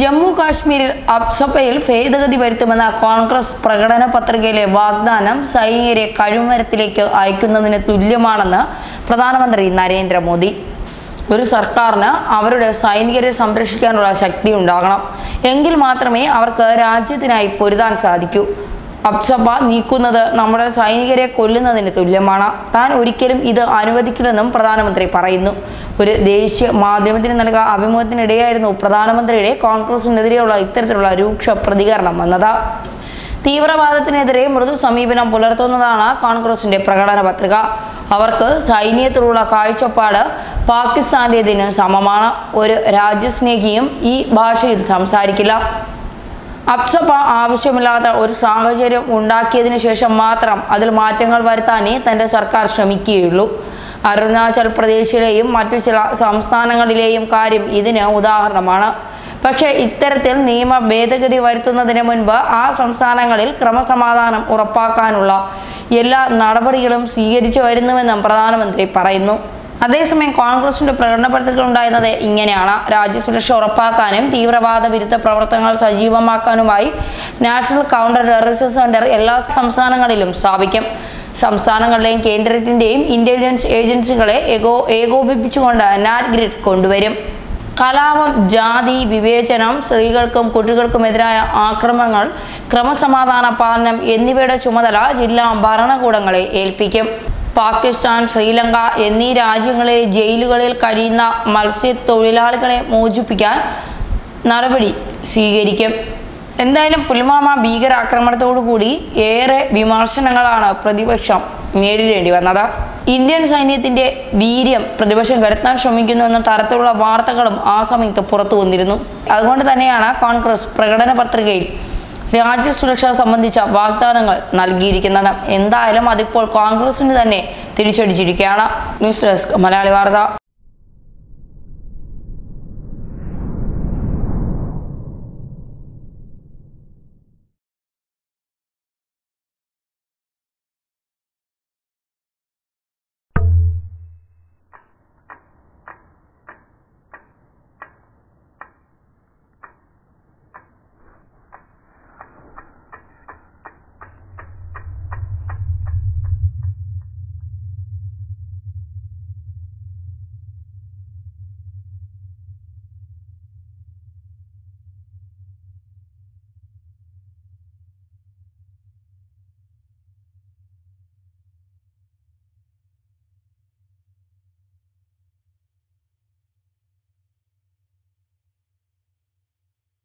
ജമ്മു കാശ്മീരിൽ അപ്സഭയിൽ ഭേദഗതി വരുത്തുമെന്ന കോൺഗ്രസ് പ്രകടന പത്രികയിലെ വാഗ്ദാനം സൈനികരെ കഴിമരത്തിലേക്ക് അയക്കുന്നതിന് തുല്യമാണെന്ന് പ്രധാനമന്ത്രി നരേന്ദ്രമോദി. ഒരു സർക്കാരിന് അവരുടെ സൈനികരെ സംരക്ഷിക്കാനുള്ള ശക്തി ഉണ്ടാകണം. എങ്കിൽ മാത്രമേ അവർക്ക് രാജ്യത്തിനായി പൊരുതാൻ സാധിക്കൂ. അപ്സഭ നീക്കുന്നത് നമ്മുടെ സൈനികരെ കൊല്ലുന്നതിന് തുല്യമാണ്. താൻ ഒരിക്കലും ഇത് അനുവദിക്കില്ലെന്നും പ്രധാനമന്ത്രി പറയുന്നു. ഒരു ദേശീയ മാധ്യമത്തിന് നൽകിയ അഭിമുഖത്തിനിടെയായിരുന്നു പ്രധാനമന്ത്രിയുടെ കോൺഗ്രസിനെതിരെയുള്ള ഇത്തരത്തിലുള്ള രൂക്ഷ പ്രതികരണം വന്നത്. തീവ്രവാദത്തിനെതിരെ മൃദു സമീപനം പുലർത്തുന്നതാണ് കോൺഗ്രസിന്റെ പ്രകടന പത്രിക. അവർക്ക് സൈന്യത്തിലുള്ള കാഴ്ചപ്പാട് പാകിസ്ഥാന്റേതിന് സമമാണ്. ഒരു രാജ്യസ്നേഹിയും ഈ ഭാഷയിൽ സംസാരിക്കില്ല. അപ്സഭ ആവശ്യമില്ലാത്ത ഒരു സാഹചര്യം ഉണ്ടാക്കിയതിനു ശേഷം മാത്രം അതിൽ മാറ്റങ്ങൾ വരുത്താനേ തന്റെ സർക്കാർ ശ്രമിക്കുകയുള്ളൂ. അരുണാചൽ പ്രദേശിലെയും മറ്റു ചില സംസ്ഥാനങ്ങളിലെയും കാര്യം ഇതിന് ഉദാഹരണമാണ്. പക്ഷേ ഇത്തരത്തിൽ നിയമ ഭേദഗതി വരുത്തുന്നതിന് മുൻപ് ആ സംസ്ഥാനങ്ങളിൽ ക്രമസമാധാനം ഉറപ്പാക്കാനുള്ള എല്ലാ നടപടികളും സ്വീകരിച്ചു വരുന്നുവെന്നും പ്രധാനമന്ത്രി പറയുന്നു. അതേസമയം കോൺഗ്രസിന്റെ പ്രകടന പത്രിക ഉണ്ടായിരുന്നത് ഇങ്ങനെയാണ്. രാജ്യസുരക്ഷ ഉറപ്പാക്കാനും തീവ്രവാദ വിരുദ്ധ പ്രവർത്തനങ്ങൾ സജീവമാക്കാനുമായി നാഷണൽ കൗണ്ടർ ടെററിസം സെന്റർ എല്ലാ സംസ്ഥാനങ്ങളിലും സ്ഥാപിക്കും. സംസ്ഥാനങ്ങളിലെയും കേന്ദ്രത്തിന്റെയും ഇന്റലിജൻസ് ഏജൻസികളെ ഏകോ ഏകോപിപ്പിച്ചുകൊണ്ട് നാറ്റ് ഗ്രിഡ് കൊണ്ടുവരും. കലാപം ജാതി വിവേചനം സ്ത്രീകൾക്കും കുട്ടികൾക്കുമെതിരായ ആക്രമണങ്ങൾ ക്രമസമാധാന പാലനം എന്നിവയുടെ ചുമതല ജില്ലാ ഭരണകൂടങ്ങളെ ഏൽപ്പിക്കും. പാകിസ്ഥാൻ ശ്രീലങ്ക എന്നീ രാജ്യങ്ങളിലെ ജയിലുകളിൽ കഴിയുന്ന മത്സ്യത്തൊഴിലാളികളെ മോചിപ്പിക്കാൻ നടപടി സ്വീകരിക്കും. എന്തായാലും പുൽവാമ ഭീകരാക്രമണത്തോടുകൂടി ഏറെ വിമർശനങ്ങളാണ് പ്രതിപക്ഷം നേരിടേണ്ടി വന്നത്. ഇന്ത്യൻ സൈന്യത്തിന്റെ വീര്യം പ്രതിപക്ഷം കെടുത്താൻ ശ്രമിക്കുന്നു എന്ന തരത്തിലുള്ള വാർത്തകളും ആ സമയത്ത് പുറത്തു വന്നിരുന്നു അതുകൊണ്ട് തന്നെയാണ് കോൺഗ്രസ് പ്രകടന പത്രികയിൽ രാജ്യസുരക്ഷ സംബന്ധിച്ച വാഗ്ദാനങ്ങൾ നൽകിയിരിക്കുന്നത്. എന്തായാലും അതിപ്പോൾ കോൺഗ്രസിന് തന്നെ തിരിച്ചടിച്ചിരിക്കുകയാണ്. ന്യൂസ് ഡെസ്ക് മലയാളി വാർത്ത.